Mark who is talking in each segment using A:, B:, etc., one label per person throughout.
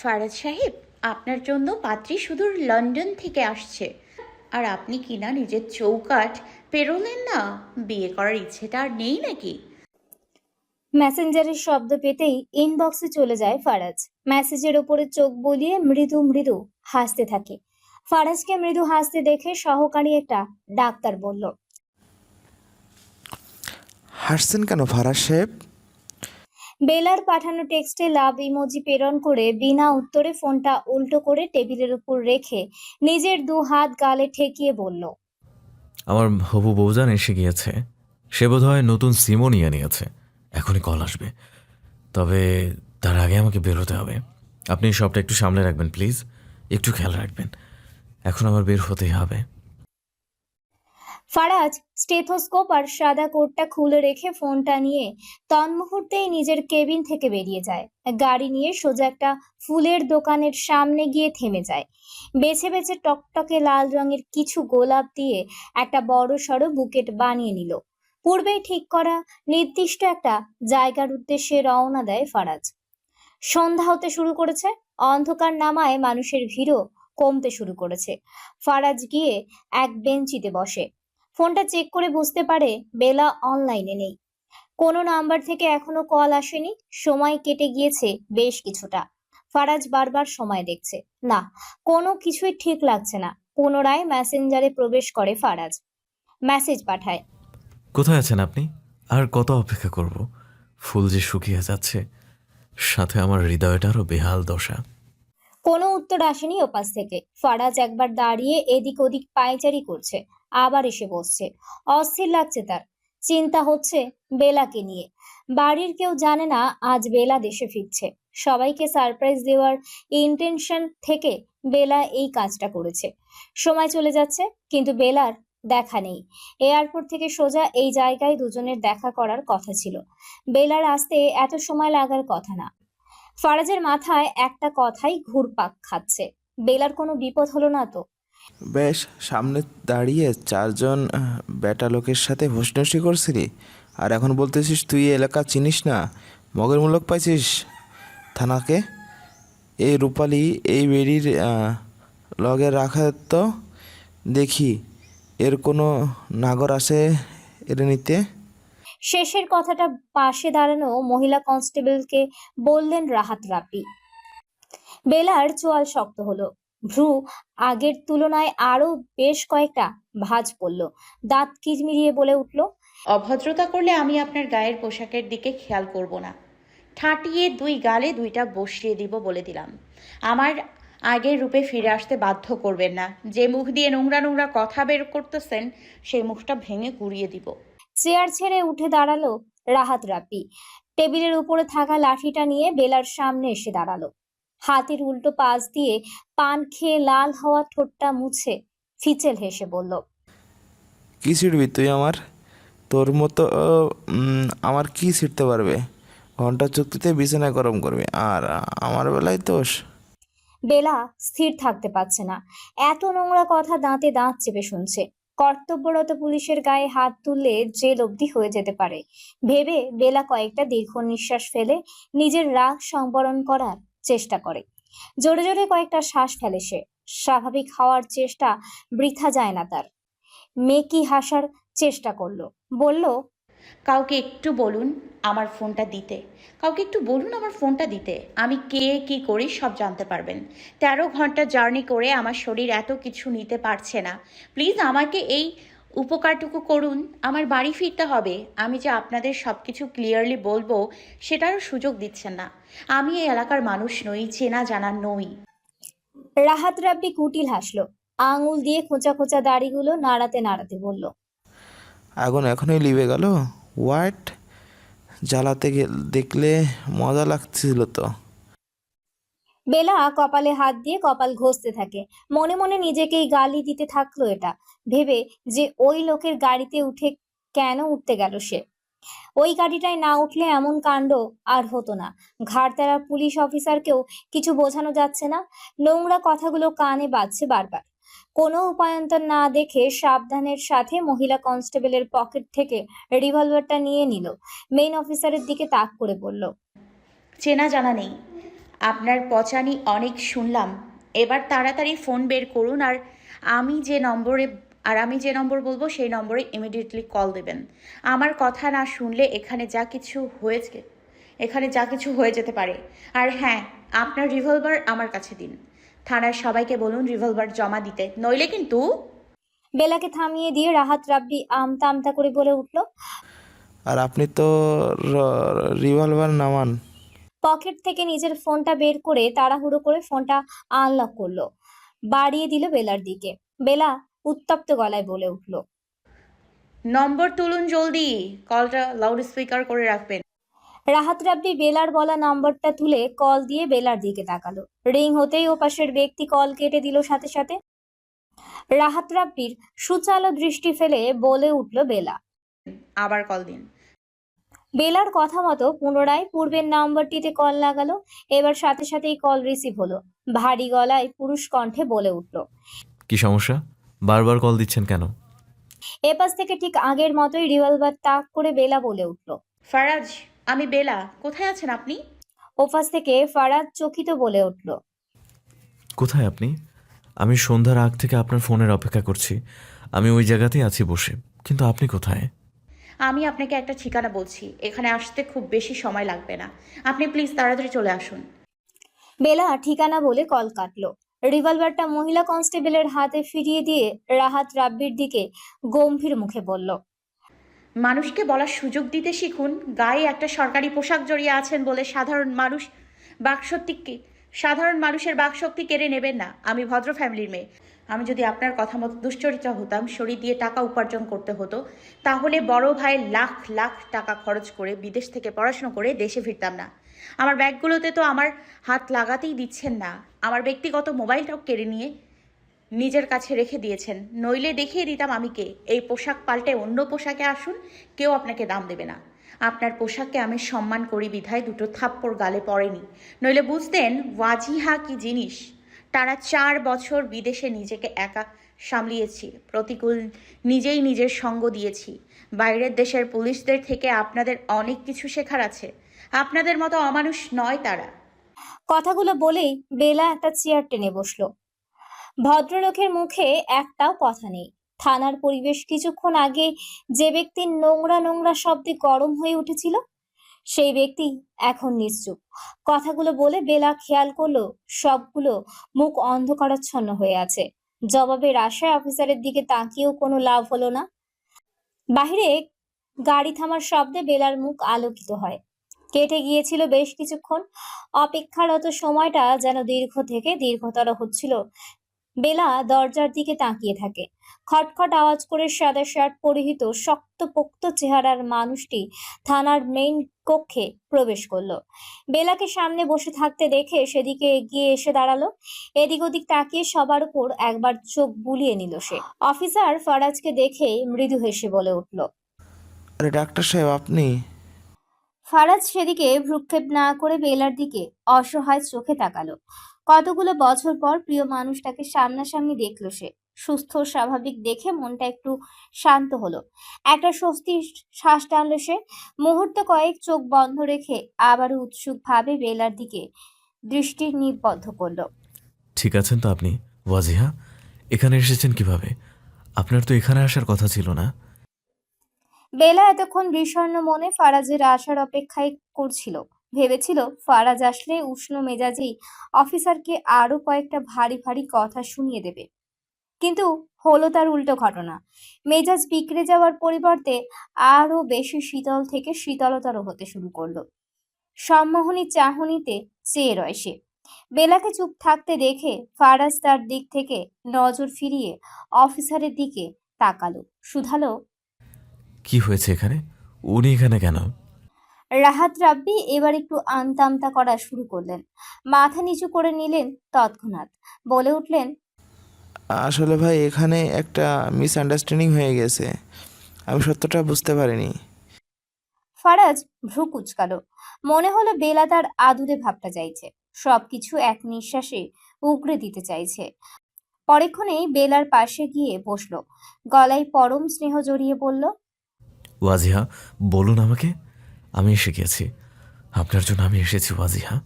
A: ফারাজ সাহেব আপনার জন্য পাত্রী সুদূর লন্ডন থেকে আসছে। আর আপনি কিনা নিজের চৌকাঠ পেরোলেন না? বিয়ে করার ইচ্ছেটা আর নেই নাকি?
B: মেসেঞ্জারের শব্দ পেতেই ইনবক্সে চলে যায় ফারাজ। মেসেজের ওপরে চোখ বলিয়ে মৃদু মৃদু হাসতে থাকে। ফারাজকে মৃদু হাসতে দেখে সহকারী একটা ডাক্তার বলল
C: হাসছেন কেন ফারাজ সাহেব?
B: বেলার পাঠানো টেক্সটে লাভ ইমোজি প্রেরণ করে বিনা উত্তরে ফোনটা উল্টো করে টেবিলের উপর রেখে নিজের দু হাত গালে ঠেকিয়ে বলল,
D: আমার হবু বউজান এসে গিয়েছে। সে বোধহয় নতুন সিমও নিয়ে নিয়েছে। এখনই কল আসবে। তবে তার আগে আমাকে বেরোতে হবে। আপনি সবটা একটু সামলে রাখবেন, প্লিজ। একটু খেয়াল রাখবেন। এখন আমার বের হতেই হবে।
B: ফারাজ স্টেথোস্কোপ আর সাদা কোটটা খুলে রেখে ফোনটা নিয়ে তন্মুহূর্তেই নিজের কেবিন থেকে বেরিয়ে যায়। গাড়ি নিয়ে সোজা একটা ফুলের দোকানের সামনে গিয়ে থেমে যায়। বেছে বেছে টকটকে লাল রঙের কিছু গোলাপ দিয়ে একটা বড় সড়ো বুকেট বানিয়ে নিল। পূর্বেই ঠিক করা নির্দিষ্ট একটা জায়গার উদ্দেশ্যে রওনা দেয় ফারাজ। সন্ধ্যা হতে শুরু করেছে, অন্ধকার নামায় মানুষের ভিড়ও কমতে শুরু করেছে। ফারাজ গিয়ে এক বেঞ্চিতে বসে। ফোনটা চেক করে বুঝতে পারে বেলা অনলাইনে নেই। কোনো নাম্বার থেকে এখনও কল আসেনি সময় কেটে গিয়েছে বেশ কিছুটা। ফারাজ বারবার সময় দেখছে। না কোনো কিছুই ঠিক লাগছে না। পুনরায় মেসেঞ্জারে প্রবেশ করে ফারাজ। মেসেজ পাঠায়।
D: কোথায় আছেন আপনি? আর কত অপেক্ষা করব? ফুল যে শুকিয়ে যাচ্ছে সাথে আমার হৃদয়টারও বেহাল দশা।
B: কোনো উত্তর আসেনি ওপাশ থেকে। ফারাজ একবার দাঁড়িয়ে এদিক ওদিক পায়চারি করছে। আবার এসে বসছে। অস্থির লাগছে তার। চিন্তা হচ্ছে বেলাকে নিয়ে। বাড়ির কেউ জানে না আজ বেলা দেশে ফিরছে। সবাইকে সারপ্রাইজ দেওয়ার ইন্টেনশন থেকে বেলা এই কাজটা করেছে। সময় চলে যাচ্ছে, কিন্তু বেলার দেখা নেই। এয়ারপোর্ট থেকে সোজা এই জায়গায় দুজনের দেখা করার কথা ছিল। বেলার আসতে এত সময় লাগার কথা না। ফারাজের মাথায় একটা কথাই ঘুরপাক খাচ্ছে। বেলার কোনো বিপদ হলো না তো?
C: বেশ, সামনে দাঁড়িয়ে চারজন বেটা লোকের সাথে হোসনসি করছিলি? আর এখন বলতেছিস তুই এলাকা চিনিস না? মগের মূলক পাইছিস? থানাকে? এই রূপালি, এই বেড়ির লগে রাখা তো? দেখি, এর কোনো নাগর আছে এর নিতে?
B: শেষের কথাটা পাশে দাঁড়ানো মহিলা কনস্টেবলকে বললেন রাহাত রাপি বেলার চোয়াল শক্ত হলো। ভ্রু আগের তুলনায় আরও বেশ কয়েকটা ভাঁজ পড়ল। দাঁত কিজমিরিয়ে বলে উঠল
A: অভদ্রতা করলে আমি আপনার গায়ের পোশাকের দিকে খেয়াল করব না। ঠাটিয়ে দুই গালে দুইটা বসিয়ে দিব বলে দিলাম। আমার আগের রূপে ফিরে আসতে বাধ্য করবেন না। যে মুখ দিয়ে নোংরা নোংরা কথা বের করতেছেন সেই মুখটা ভেঙে গুড়িয়ে দিব।
B: চেয়ার ছেড়ে উঠে দাঁড়াল রাহাত রাপি টেবিলের উপরে থাকা লাঠিটা নিয়ে বেলার সামনে এসে দাঁড়াল। হাতের উল্টো পাশ দিয়ে পান খেয়ে লাল হওয়া ঠোঁটটা মুছে ফিচেল হেসে বলল
C: কি ছিড়বি তুই আমার? তোর মতো আমার কি ছিড়তে পারবে? ঘণ্টা চুক্তিতে বিছানায় গরম করবে। আর আমার বেলায় দোষ
B: বেলা স্থির থাকতে পারছে না। এত নোংরা কথা দাঁতে দাঁত চেপে শুনছে। কর্তব্যরত পুলিশের গায়ে হাত তুললে জেল অবধি হয়ে যেতে পারে। ভেবে বেলা কয়েকটা দীর্ঘ নিঃশ্বাস ফেলে নিজের রাগ সংবরণ করার চেষ্টা করে। জোরে জোরে কয়েকটা শ্বাস ফেলে সে। স্বাভাবিক হওয়ার চেষ্টা বৃথা যায় না তার। মেকি হাসার চেষ্টা করল? বলল,
A: কাউকে একটু বলুন আমার ফোনটা দিতে। কাউকে একটু বলুন আমার ফোনটা দিতে। আমি কে, কি করি সব জানতে পারবেন। তেরো ঘণ্টা জার্নি করে আমার শরীর এত কিছু নিতে পারছে না। প্লিজ আমাকে এই উপকারটুকু করুন আমার বাড়ি ফিরতে হবে। আমি যে আপনাদের সব কিছু ক্লিয়ারলি বলব সেটারও সুযোগ দিচ্ছেন না। আমি এই এলাকার মানুষ নই চেনা জানা নই।
B: রাহাত রাব্বি কুটিল হাসলো। আঙুল দিয়ে খোঁচা খোঁচা দাড়িগুলো নাড়াতে নাড়াতে বলল
C: আগুন এখনই লিভে গেল? হোয়াট জ্বালাতে দেখলে মজা লাগছিল তো।
B: বেলা কপালে হাত দিয়ে কপাল ঘষতে থাকে। মনে মনে নিজেকেই গালি দিতে থাকল এটা। ভেবে যে ওই লোকের গাড়িতে উঠে কেন উঠতে গেল সে? ওই গাড়িটায় না উঠলে এমন কাণ্ড আর হতো না। ঘাড়তারা পুলিশ অফিসারকেও কিছু বোঝানো যাচ্ছে না। নোংরা কথাগুলো কানে বাজছে বারবার। কোনো উপায়ন্তর না দেখে সাবধানের সাথে মহিলা কনস্টেবলের পকেট থেকে রিভলভারটা নিয়ে নিল। মেইন অফিসারের দিকে তাক করে বলল,
A: চেনা জানা নেই। আপনার পচানি অনেক শুনলাম। এবার তাড়াতাড়ি ফোন বের করুন আর আমি যে নম্বরে আর আমি যে নম্বর বলব সেই নম্বরে ইমিডিয়েটলি কল দেবেন। আমার কথা না শুনলে এখানে যা কিছু হয়েছে এখানে যা কিছু হয়ে যেতে পারে। আর হ্যাঁ আপনার রিভলভার আমার কাছে দিন। থানার সবাইকে বলুন রিভলভার জমা দিতে। নইলে কিন্তু
B: বেলাকে থামিয়ে দিয়ে রাহাত রাব্বি আমতা আমতা করে বলে উঠল।
C: আর আপনি তো রিভলভার নামান।
B: পকেট থেকে নিজের ফোনটা বের করে তাড়াহুড়ো করে ফোনটা আনলক করল। বাড়িয়ে দিল বেলার দিকে। বেলা উত্তপ্ত গলায় বলে উঠল
A: নম্বর তুলুন জলদি কলটা লাউড স্পিকার করে রাখবেন।
B: রাহাত রাব্বি বেলার বলা নম্বরটা তুলে কল দিয়ে বেলার দিকে তাকালো। রিং হতেই ও পাশের ব্যক্তি কল কেটে দিল সাথে সাথে। রাহাত রাব্বির সুচালো দৃষ্টি ফেলে বলে উঠল বেলা
A: আবার কল দিন।
B: বেলার কথা মতো পুনরায় পূর্বের নাম্বারটিতে কল লাগালো। এবার সাথে সাথেই কল রিসিভ হলো। ভারী গলায় পুরুষ কণ্ঠে বলে উঠল
D: কি সমস্যা? বারবার কল দিচ্ছেন কেন?
B: এপাশ থেকে ঠিক আগের মতোই রিভলভার তাক করে বেলা বলে উঠল
A: ফারাজ আমি বেলা। কোথায় আছেন আপনি?
B: ওপাশ থেকে ফারাদ চকিত বলে উঠল
D: কোথায় আপনি? আমি সন্ধ্যার আগ থেকে আপনার ফোনের অপেক্ষা করছি। আমি ওই জায়গাতেই আছি বসে। কিন্তু আপনি কোথায়?
A: আমি আপনাকে একটা ঠিকানা বলছি। এখানে আসতে খুব বেশি সময় লাগবে না। আপনি প্লিজ তাড়াতাড়ি চলে আসুন।
B: বেলা ঠিকানা বলে কল কাটলো। রিভলভারটা মহিলা কনস্টেবলের হাতে ফিরিয়ে দিয়ে রাহাত রাব্বির দিকে গম্ভীর মুখে বলল
A: মানুষকে বলার সুযোগ দিতে শিখুন। গায়ে একটা সরকারি পোশাক জড়িয়ে আছেন বলে সাধারণ মানুষ বাকশক্তিকে সাধারণ মানুষের বাকশক্তি কেড়ে নেবেন না। আমি ভদ্র ফ্যামিলির মেয়ে। আমি যদি আপনার কথা মতো দুশ্চরিত্রা হতাম, শরীর দিয়ে টাকা উপার্জন করতে হতো, তাহলে বড় ভাই লাখ লাখ টাকা খরচ করে বিদেশ থেকে পড়াশুনো করে দেশে ফিরতাম না। আমার ব্যাগগুলোতে তো আমার হাত লাগাতেই দিচ্ছেন না। আমার ব্যক্তিগত মোবাইলটাও কেড়ে নিয়ে নিজের কাছে রেখে দিয়েছেন। নইলে দেখিয়ে দিতাম আমি কে। এই পোশাক পাল্টে অন্য পোশাকে আসুন, কেউ আপনাকে দাম দেবে না। আপনার পোশাককে আমি সম্মান করি বিধায় দুটো থাপ্পড় গালে পড়েনি। নইলে বুঝতেন, ওয়াজিহা কি জিনিস? তারা চার বছর বিদেশে নিজেকে একা সামলিয়েছি। প্রতিকূল নিজেই নিজের সঙ্গ দিয়েছি। বাইরের দেশের পুলিশদের থেকে আপনাদের অনেক কিছু শেখার আছে। আপনাদের মতো অমানুষ নয় তারা।
B: কথাগুলো বলেই বেলা একটা চেয়ার টেনে বসল। ভদ্রলোকের মুখে একটাও কথা নেই। থানার পরিবেশ কিছুক্ষণ আগে যে ব্যক্তির নোংরা নোংরা শব্দে গরম হয়ে উঠেছিল সেই ব্যক্তি এখন নিশ্চুপ। কথাগুলো বলে বেলা খেয়াল করল, সবগুলো মুখ অন্ধকারাচ্ছন্ন হয়ে আছে। জবাবে আশায় অফিসারের দিকে তাকিয়েও কোনো লাভ হলো না। বাহিরে গাড়ি থামার শব্দে বেলার মুখ আলোকিত হয়। কেটে গিয়েছিল বেশ কিছুক্ষণ। অপেক্ষারত সময়টা যেন দীর্ঘ থেকে দীর্ঘতর হচ্ছিল। বেলা দরজার দিকে তাকিয়ে থাকে। খটখট আওয়াজ করে সাদা শার্ট পরিহিত শক্তপোক্ত চেহারার মানুষটি থানার মেইন কক্ষে প্রবেশ করল। বেলাকে সামনে বসে থাকতে দেখে সেদিকে এগিয়ে এসে দাঁড়াল। এদিক ওদিক তাকিয়ে সবার উপর একবার চোখ বুলিয়ে নিল সে। অফিসার ফরাজকে দেখে মৃদু হেসে বলে উঠল
C: আরে ডাক্তার সাহেব আপনি?
B: ফারাজ সেদিকে ভ্রুক্ষেপ না করে বেলার দিকে অসহায় চোখে তাকালো। কতগুলো বছর পর প্রিয় মানুষটাকে সামনাসামনি দেখল সে। সুস্থ স্বাভাবিক দেখে মনটা একটু শান্ত হলো। একটা স্বস্তির শ্বাস টানলো সে। মুহূর্ত কয়েক চোখ বন্ধ রেখে আবারও উৎসুক ভাবে বেলার দিকে দৃষ্টি নিবদ্ধ করল।
D: ঠিক আছেন তো আপনি? ওয়াজিহা এখানে এসেছেন কীভাবে? আপনার তো এখানে আসার কথা ছিল না।
B: বেলা এতক্ষণ বিষণ্ণ মনে ফারাজের আসার অপেক্ষায় করছিল। ভেবেছিল ফারাজ আসলে উষ্ণ মেজাজেই অফিসারকে আরও কয়েকটা ভারী ভারী কথা শুনিয়ে দেবে। কিন্তু হলো তার উল্টো ঘটনা। মেজাজ বিগড়ে যাওয়ার পরিবর্তে আরও বেশি শীতল থেকে শীতলতর হতে শুরু করল। সম্মোহনী চাহনিতে চেয়ে রয় সে। বেলাকে চুপ থাকতে দেখে ফারাজ তার দিক থেকে নজর ফিরিয়ে অফিসারের দিকে তাকালো, শুধালো,
D: কি হয়েছে এখানে? উনি এখানে কেন?
B: রাহাত রাব্বি এবার একটু আমতা আমতা করা শুরু করলেন। মাথা নিচু করে নিলেন তৎক্ষণাৎ। বলে উঠলেন
C: আসলে ভাই এখানে একটা মিসআন্ডারস্ট্যান্ডিং হয়ে গেছে। আমি সত্যটা বুঝতে পারিনি।
B: ফারাজ ভ্রু কুচকালো। মনে হলো বেলা তার আদুরে ভাবটা চাইছে সবকিছু এক নিঃশ্বাসে উগড়ে দিতে চাইছে। পরেক্ষণেই বেলার পাশে গিয়ে বসল। গলায় পরম স্নেহ জড়িয়ে বলল
D: ওয়াজিহা বলুন আমাকে। আমি এসে গেছি আপনার জন্য আমি এসেছি, ওয়াজিহা।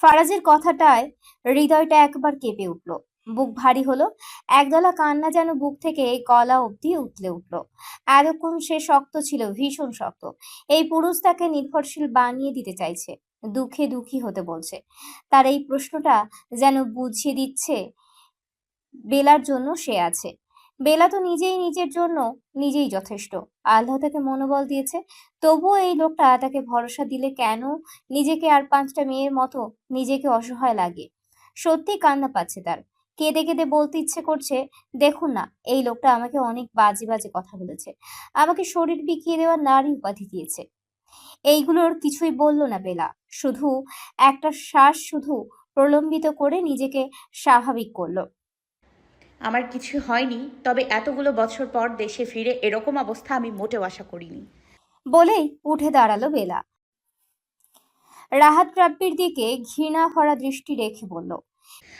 B: ফারাজের কথাটায় হৃদয়টা একবার কেঁপে উঠল। বুক ভারী হলো, একদলা কান্না যেন বুক থেকে গলা অবধি উতলে উঠল। এতক্ষণ সে শক্ত ছিল, ভীষণ শক্ত। এই পুরুষ তাকে নির্ভরশীল বানিয়ে দিতে চাইছে, দুঃখে দুঃখী হতে বলছে। তার এই প্রশ্নটা যেন বুঝিয়ে দিচ্ছে, বেলার জন্য সে আছে। বেলা তো নিজেই নিজের জন্য নিজেই যথেষ্ট। আল্লাহ তাকে মনোবল দিয়েছে। তবুও এই লোকটা তাকে ভরসা দিলে কেন? নিজেকে আর পাঁচটা মেয়ের মতো নিজেকে অসহায় লাগে। সত্যি কান্না পাচ্ছে তার। কেঁদে কেঁদে বলতে ইচ্ছে করছে, দেখুন না, এই লোকটা আমাকে অনেক বাজে বাজে কথা বলেছে। আমাকে শরীর বিকিয়ে দেওয়া নারী উপাধি দিয়েছে। এইগুলোর কিছুই বলল না বেলা। শুধু একটা শ্বাস শুধু প্রলম্বিত করে নিজেকে স্বাভাবিক করল।
A: আমার কিছু হয়নি তবে এতগুলো বছর পর দেশে ফিরে এরকম অবস্থা আমি মোটেও আশা করিনি।
B: বলেই উঠে দাঁড়াল বেলা। রাহাত রাব্বির দিকে ঘৃণা ভরা দৃষ্টি রেখে বলল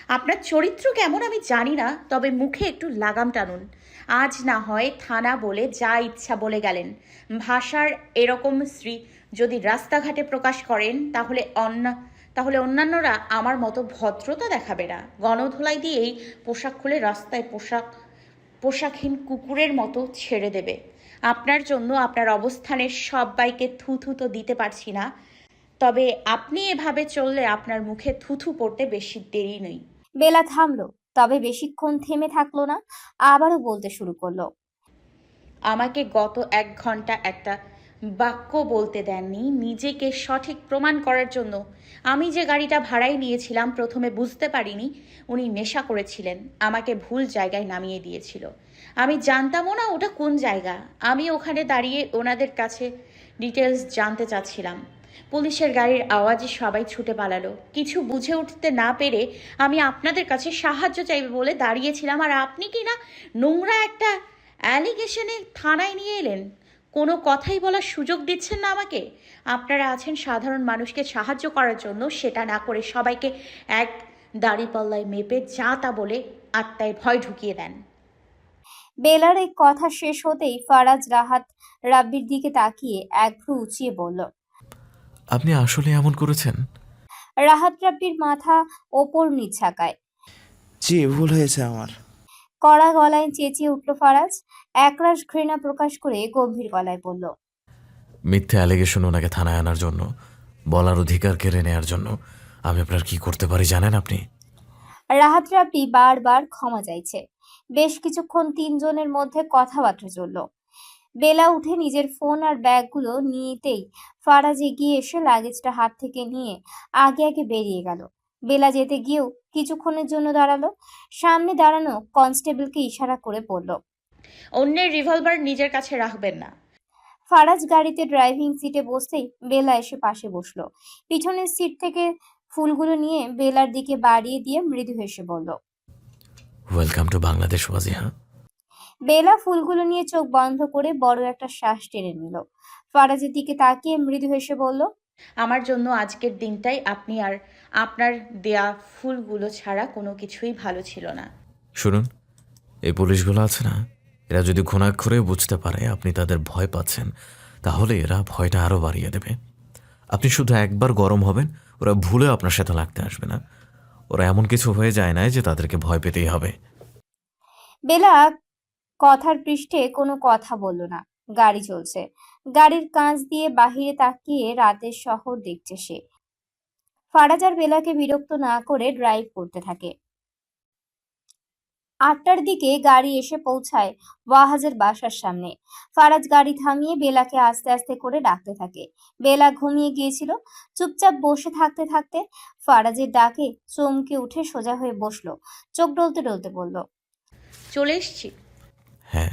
A: আপনার চরিত্র কেমন আমি জানি না তবে মুখে একটু লাগাম টানুন। আজ না হয় থানা বলে যা ইচ্ছা বলে গেলেন। ভাষার এরকম শ্রী যদি রাস্তাঘাটে প্রকাশ করেন তাহলে অন্য তাহলে অন্যান্যরা আমার মতো ভদ্রতা দেখাবে না। গণধোলাই দিয়েই পোশাক খুলে রাস্তায় পোশাক পোশাকহীন কুকুরের মতো ছেড়ে দেবে। আপনার জন্য আপনার অবস্থানের সবাইকে থুথু তো দিতে পারছি না। তবে আপনি এভাবে চললে আপনার মুখে থুথু পড়তে বেশি দেরি নেই।
B: বেলা থামলো তবে বেশিক্ষণ থেমে থাকল না আবারও বলতে শুরু করল।
A: আমাকে গত এক ঘণ্টা একটা বাক্য বলতে দেননি, নিজেকে সঠিক প্রমাণ করার জন্য। আমি যে গাড়িটা ভাড়ায় নিয়েছিলাম, প্রথমে বুঝতে পারিনি, উনি নেশা করেছিলেন, আমাকে ভুল জায়গায় নামিয়ে দিয়েছিল। আমি জানতামও না ওটা কোন জায়গা। আমি ওখানে দাঁড়িয়ে ওনাদের কাছে ডিটেলস জানতে চাচ্ছিলাম। পুলিশের গাড়ির আওয়াজে সবাই ছুটে পালালো। কিছু বুঝে উঠতে না পেরে আমি আপনাদের কাছে সাহায্য চাইবে বলে দাঁড়িয়েছিলাম। আর আপনি কি না নোংরা একটা অ্যালিগেশনে থানায় নিয়ে এলেন? কোনো কথাই বলার সুযোগ দিচ্ছেন না আমাকে। আপনারা আছেন সাধারণ মানুষকে সাহায্য করার জন্য সেটা না করে সবাইকে এক দাড়িপাল্লায় মেপে যা তা বলে আত্মায় ভয় ঢুকিয়ে দেন।
B: বেলার এই কথা শেষ হতেই ফারাজ রাহাত রাব্বির দিকে তাকিয়ে এক ভ্রু উঁচিয়ে বলল
D: আপনি আসলে এমন করেছেন?
B: রাহাত রাব্বির মাথা ওপর নিচ ঝাঁকায়।
C: জি ভুল হয়েছে আমার।
B: কড়া গলায় চেঁচিয়ে উঠল ফারাজ। একরাশ ঘৃণা প্রকাশ করে গম্ভীর গলায় বলল
D: মিথ্যে অ্যালিগেশন ওনাকে থানায় আনার জন্য বলার অধিকার কেড়ে নেওয়ার জন্য আমি আপনার কি করতে পারি জানেন আপনি?
B: রাহাত রাব্বি বারবার ক্ষমা চাইছে। বেশ কিছুক্ষণ তিনজনের মধ্যে কথাবার্তা চলল। বেলা উঠে নিজের ফোন আর ব্যাগগুলো নিতেই ফারাজ এগিয়ে এসে লাগেজটা হাত থেকে নিয়ে আগে আগে বেরিয়ে গেল। বেলা যেতে গিয়েও কিছুক্ষণের জন্য দাঁড়াল। সামনে দাঁড়ানো কনস্টেবলকে ইশারা করে বলল
A: অন্যের রিভলভার নিজের কাছে রাখবেন না।
B: ফারাজ গাড়িতে ড্রাইভিং সিটে বসতেই বেলা এসে পাশে বসল। পিছনের সিট থেকে ফুলগুলো নিয়ে বেলার দিকে বাড়িয়ে দিয়ে মৃদু হেসে বলল
D: ওয়েলকাম টু বাংলাদেশ ওয়াজিহা
B: বেলা ফুলগুলো নিয়ে চোখ বন্ধ করে বড় একটা শ্বাস টেনে নিল। ফারাজের দিকে তাকিয়ে মৃদু হেসে বলল
A: আমার জন্য আজকের দিনটাই আপনি আর আপনার দেয়া ফুলগুলো ছাড়া কোনো কিছুই ভালো ছিল না।
D: শুনুন এই পুলিশগুলো আছে না? এরা যদি ঘুণাক্ষরে বুঝতে পারে আপনি তাদের ভয় পাচ্ছেন, তাহলে এরা ভয়টা আরও বাড়িয়ে দেবে। আপনি শুধু একবার গরম হবেন, ওরা ভুলে আপনার সাথে লাগতে আসবে না। ওরা এমন কিছু হয়ে যায় না যে তাদেরকে ভয় পেতেই হবে।
B: বেলা কথার পৃষ্ঠে কোনো কথা বলল না। গাড়ি চলছে। গাড়ির কাঁচ দিয়ে বাহিরে তাকিয়ে রাতের শহর দেখছে সে। ফারাজ আর বেলাকে বিরক্ত না করে ড্রাইভ করতে থাকে। আটটার দিকে গাড়ি এসে পৌঁছায় ওয়াহাজের বাসার সামনে। ফারাজ গাড়ি থামিয়ে বেলাকে আস্তে আস্তে করে ডাকতে থাকে। বেলা ঘুমিয়ে গিয়েছিল। চুপচাপ বসে থাকতে থাকতে ফারাজের ডাকে চমকে উঠে সোজা হয়ে বসল। চোখ ডলতে ডলতে বলল
A: চলে এসছি।
D: হ্যাঁ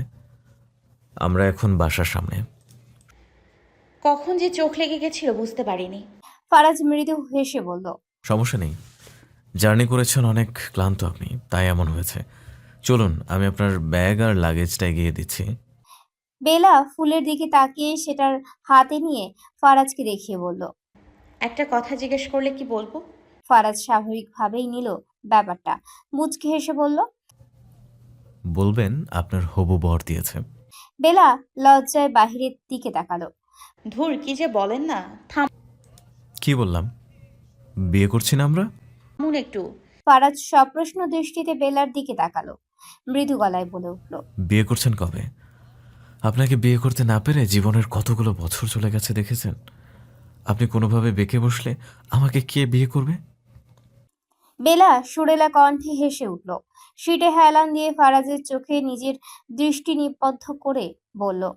D: আমরা এখন বাসার সামনে।
A: কখন যে চোখ লেগে গেছিল বুঝতে পারিনি।
B: ফারাজ মৃদু হেসে বলল
D: সমস্যা নেই। জার্নি করেছেন অনেক ক্লান্ত আপনি তাই এমন হয়েছে। চলুন আমি আপনার ব্যাগ আর লাগেজটা এগিয়ে দিচ্ছি।
B: বেলা ফুলের দিকে তাকিয়ে সেটার হাতে নিয়ে ফারাজকে দেখিয়ে বলল
A: একটা কথা জিজ্ঞেস করলে কি বলব?
B: ফারাজ স্বাভাবিকভাবেই নিল ব্যাপারটা। মুচকি হেসে বলল
D: বলবেন আপনার হবু বর দিয়েছে।
B: বেলা লজ্জায় বাহিরের দিকে তাকালো।
A: ধুর কি যে বলেন না থাম।
D: কি বললাম? বিয়ে করছি না আমরা?
A: এমন একটু।
B: ফারাজ সপ্রশ্ন দৃষ্টিতে বেলার দিকে তাকালো। মৃদু গলায় বলে উঠল
D: বিয়ে করছেন কবে? আপনাকে বিয়ে করতে না পেরে জীবনের কতগুলো বছর চলে গেছে দেখেছেন? আপনি কোনোভাবে বেঁকে বসলে আমাকে কে বিয়ে করবে?
B: বেলা সুরেলা কণ্ঠে হেসে উঠল। সিটে হেলান দিয়ে ফারাজের চোখে নিজের দৃষ্টি নিবদ্ধ করে বলল